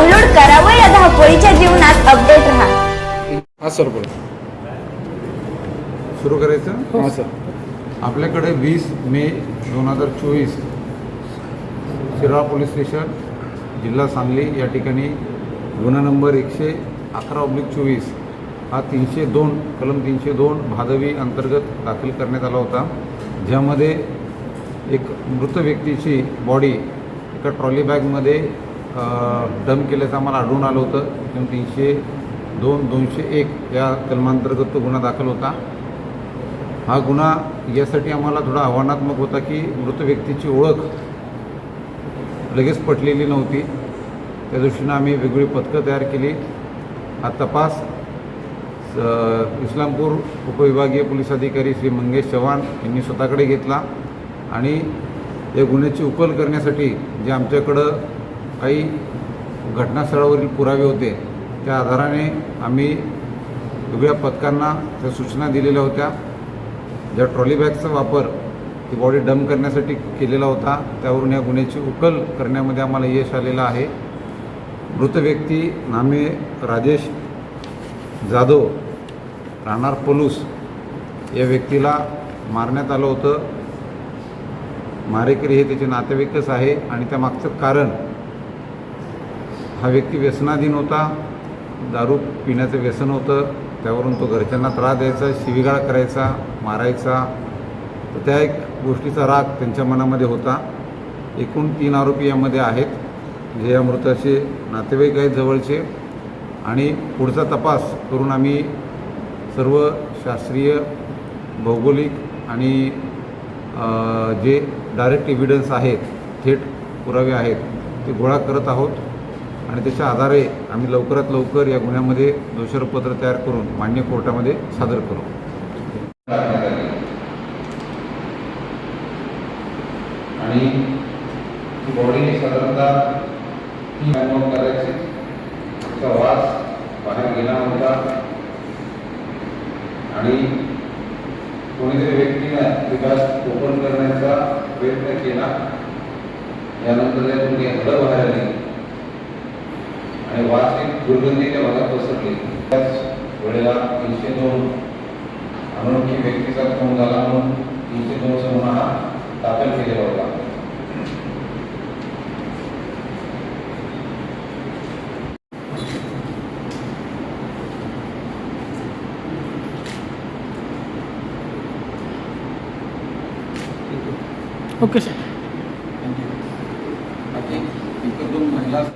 Download करा व या धावपळीच्या जीवनात अपडेट राहा. हा सर बोला. सुरू करायचं? हां. सर. आपल्याकडे वीस मे दोन हजार चोवीस शिराळा पोलीस स्टेशन जिल्हा सांगली या ठिकाणी गुन्हा नंबर एकशे अकरा ऑब्लिक चोवीस हा तीनशे दोन कलम तीनशे दोन भादवी अंतर्गत दाखल करण्यात आला होता. ज्यामध्ये एक मृत व्यक्तीची बॉडी एका ट्रॉली बॅगमध्ये डम केल्याचं आम्हाला आढळून आलं होतं. कलम तीनशे दोन दोनशे एक या कलमांतर्गत तो गुन्हा दाखल होता. हा गुन्हा यासाठी आम्हाला थोडा आव्हानात्मक होता की मृत व्यक्तीची ओळख लगेच पटलेली नव्हती. त्या दृष्टीनं आम्ही वेगवेगळी पथकं तयार केली. हा तपास स- इस्लामपूर उपविभागीय पोलीस अधिकारी श्री मंगेश चव्हाण यांनी स्वतःकडे घेतला आणि या गुन्ह्याची उकल करण्यासाठी जे आमच्याकडं काही घटनास्थळावरील पुरावे होते त्या आधाराने आम्ही वेगळ्या पथकांना त्या सूचना दिलेल्या होत्या. ज्या ट्रॉली बॅगचा वापर ती बॉडी डम करण्यासाठी केलेला होता त्यावरून या गुन्ह्याची उकल करण्यामध्ये आम्हाला यश आलेलं आहे. मृत व्यक्ती नामे राजेश जाधव राहणार पलूस या व्यक्तीला मारण्यात आलं होतं. मारेकरी हे त्याचे नातेवाईकच आहे आणि त्यामागचं कारण हा व्यक्ती व्यसनाधीन होता दारू पिण्याचं व्यसन होतं त्यावरून तो घरच्यांना त्रास द्यायचा शिवीगाळ करायचा मारायचा. तर त्या एक गोष्टीचा राग त्यांच्या मनामध्ये होता. एकूण तीन आरोपी यामध्ये आहेत जे या मृताचे नातेवाईक आहेत जवळचे. आणि पुढचा तपास करून आम्ही सर्व शास्त्रीय भौगोलिक आणि जे डायरेक्ट एव्हिडन्स आहेत थेट पुरावे आहेत ते गोळा करत आहोत. आणि त्याच्या आधारे आम्ही लवकरात लवकर या गुन्ह्यामध्ये दोषारोपत्र तयार करून मान्य कोर्टामध्ये सादर करू. आणि बॉडीने बॉडी साधारणतः वास बाहेर गेला होता. आणि कोणीतरी व्यक्तीनं विकास ओपन करण्याचा प्रयत्न केला. यानंतर त्यातून हळद बाहेर आली आणि वास एक दुर्गंधी त्या भागात पसरली. त्याच वेळेला तीनशे दोन अनोळखी व्यक्तीचा खून झाला म्हणून तीनशे दोनचा गुन्हा हा दाखल केलेला होता. Okay sir.